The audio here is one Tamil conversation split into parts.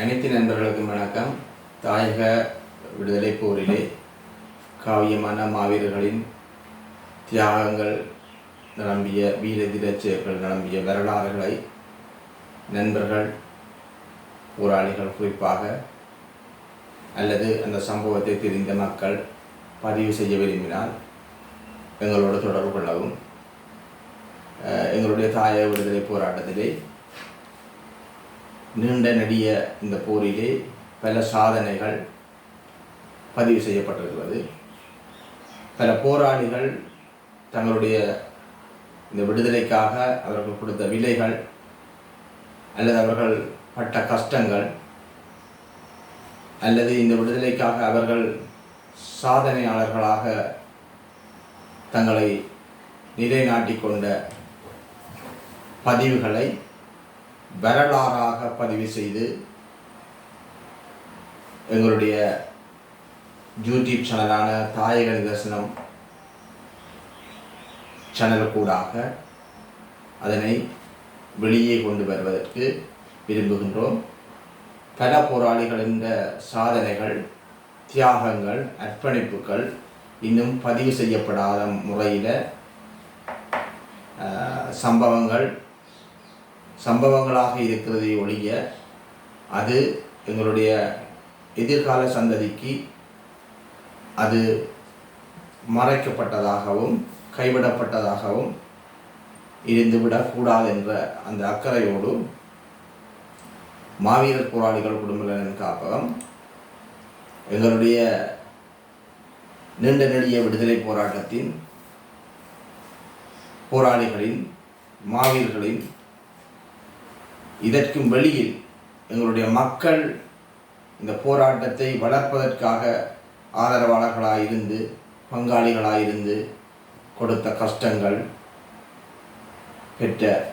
அனைத்து நண்பர்களுக்கும் வணக்கம். தாயக விடுதலை போரிலே காவியமான மாவீரர்களின் தியாகங்கள் நிரம்பிய வீர தீரச்செயல்கள் நிரம்பிய வரலாறுகளை நண்பர்கள் போராளிகள் குறிப்பாக அல்லது அந்த சம்பவத்தை தெரிந்த மக்கள் பதிவு செய்ய விரும்பினால் எங்களோடு தொடர்பு கொள்ளவும். எங்களுடைய தாயக விடுதலை போராட்டத்திலே நீண்ட நெடிய இந்த போரிலே பல சாதனைகள் பதிவு செய்யப்பட்டிருக்கிறது. பல போராளிகள் தங்களுடைய இந்த விடுதலைக்காக அவர்கள் கொடுத்த விலைகள் அல்லது அவர்கள் பட்ட கஷ்டங்கள் அல்லது இந்த விடுதலைக்காக அவர்கள் சாதனையாளர்களாக தங்களை நிலைநாட்டிக் கொண்ட பதிவுகளை வரலாறாக பதிவு செய்து எங்களுடைய யூடியூப் சேனலான தாயக நிதர்சனம் சேனல் கூடாக அதனை வெளியே கொண்டு வருவதற்கு விரும்புகின்றோம். பல போராளிகளின் சாதனைகள் தியாகங்கள் அர்ப்பணிப்புகள் இன்னும் பதிவு செய்யப்படாத முறையில் சம்பவங்கள் சம்பவங்களாக இருக்கிறதை ஒழிய அது எங்களுடைய எதிர்கால சந்ததிக்கு அது மறைக்கப்பட்டதாகவும் கைவிடப்பட்டதாகவும் இருந்துவிடக்கூடாது என்ற அந்த அக்கறையோடு மாவீரர் போராளிகள் குடும்ப நலன் காப்பகம் எங்களுடைய நீண்ட நெடிய விடுதலை போராட்டத்தின் போராளிகளின் மாவீரர்களின் இதற்கும் வெளியில் எங்களுடைய மக்கள் இந்த போராட்டத்தை வளர்ப்பதற்காக ஆதரவாளர்களாக இருந்து பங்காளிகளாக இருந்து கொடுத்த கஷ்டங்கள் பெற்ற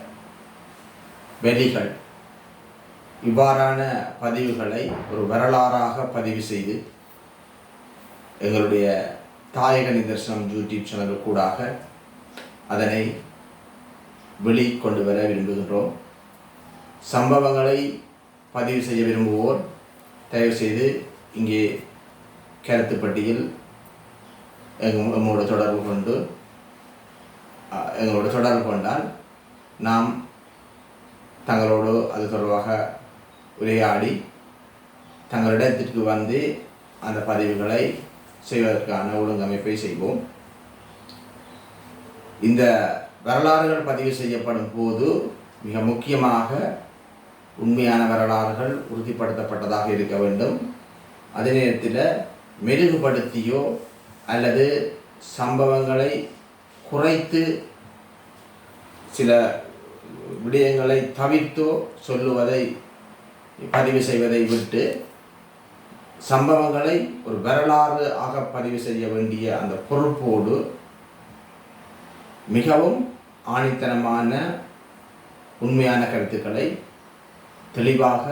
வெளிகள் இவ்வாறான பதிவுகளை ஒரு வரலாறாக பதிவு செய்து எங்களுடைய தாயக நிதர்சனம் யூடியூப் சேனல் கூடாக அதனை வெளிக்கொண்டு வர விரும்புகின்றோம். சம்பவங்களை பதிவு செய்ய விரும்புவோர் தயவுசெய்து இங்கே கருத்துப்பட்டியில் எங்களோட தொடர்பு கொண்டு எங்களோட தொடர்பு கொண்டால் நாம் தங்களோடு அது தொடர்பாக உரையாடி தங்களிடத்திற்கு வந்து அந்த பதிவுகளை செய்வதற்கான ஒழுங்கமைப்பை செய்வோம். இந்த வரலாறுகள் பதிவு செய்யப்படும் போது மிக முக்கியமாக உண்மையான வரலாறுகள் உறுதிப்படுத்தப்பட்டதாக இருக்க வேண்டும். அதே நேரத்தில் மெருகுபடுத்தியோ அல்லது சம்பவங்களை குறைத்து சில விடயங்களை தவிர்த்தோ சொல்லுவதை பதிவு செய்வதை விட்டு சம்பவங்களை ஒரு வரலாறு ஆக பதிவு செய்ய வேண்டிய அந்த பொறுப்போடு மிகவும் ஆணித்தனமான உண்மையான கருத்துக்களை தெளிவாக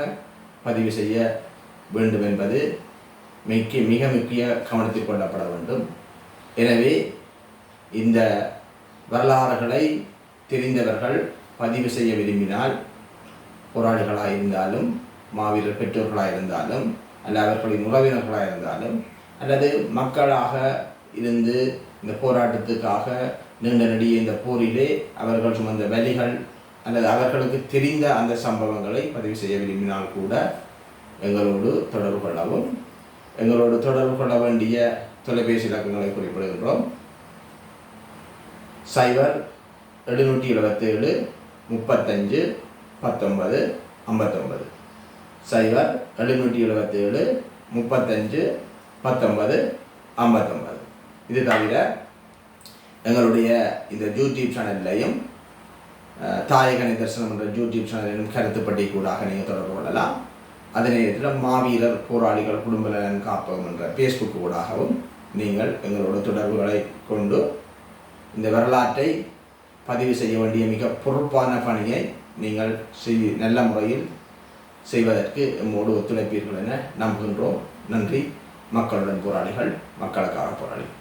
பதிவு செய்ய வேண்டும் என்பது மிக்க மிக முக்கிய கவனத்தில் கொள்ளப்பட வேண்டும். எனவே இந்த வரலாறுகளை தெரிந்தவர்கள் பதிவு செய்ய விரும்பினால் போராளிகளாக இருந்தாலும் மாவீரர் பெற்றோர்களாக இருந்தாலும் அல்ல அவர்களின் உறவினர்களாக இருந்தாலும் அல்லது மக்களாக இருந்து இந்த போராட்டத்துக்காக நீண்ட நடிகை இந்த போரிலே அவர்கள் சுமந்த வலிகள் அல்லது அவர்களுக்கு தெரிந்த அந்த சம்பவங்களை பதிவு செய்ய விரும்பினால் கூட எங்களோடு தொடர்பு கொள்ளவும் எங்களோடு தொடர்பு கொள்ள வேண்டிய தொலைபேசி இலக்கங்களை குறிப்பிடுகின்றோம். சைபர் எழுநூற்றி எழுபத்தேழு முப்பத்தஞ்சு பத்தொன்பது ஐம்பத்தொன்பது. சைபர் எழுநூற்றி எழுபத்தேழு முப்பத்தஞ்சு பத்தொன்பது ஐம்பத்தொன்பது. இது தவிர எங்களுடைய இந்த யூடியூப் சேனல்லையும் தாயக நிதர்சனம் என்ற யூடியூப் சேனலிலும் கருத்துப்பட்டி கூடாக நீங்கள் தொடர்பு கொள்ளலாம். அதே நேரத்தில் மாவீரர் போராளிகள் குடும்ப நலன் காப்பகம் என்ற ஃபேஸ்புக் ஊடாகவும் நீங்கள் எங்களோட தொடர்புகளை கொண்டு இந்த வரலாற்றை பதிவு செய்ய வேண்டிய மிக பொறுப்பான பணியை நீங்கள் செய் நல்ல முறையில் செய்வதற்கு எம்மோடு ஒத்துழைப்பீர்கள் என நம்புகின்றோம். நன்றி. மக்களுடன் போராளிகள் மக்களுக்காக போராளிகள்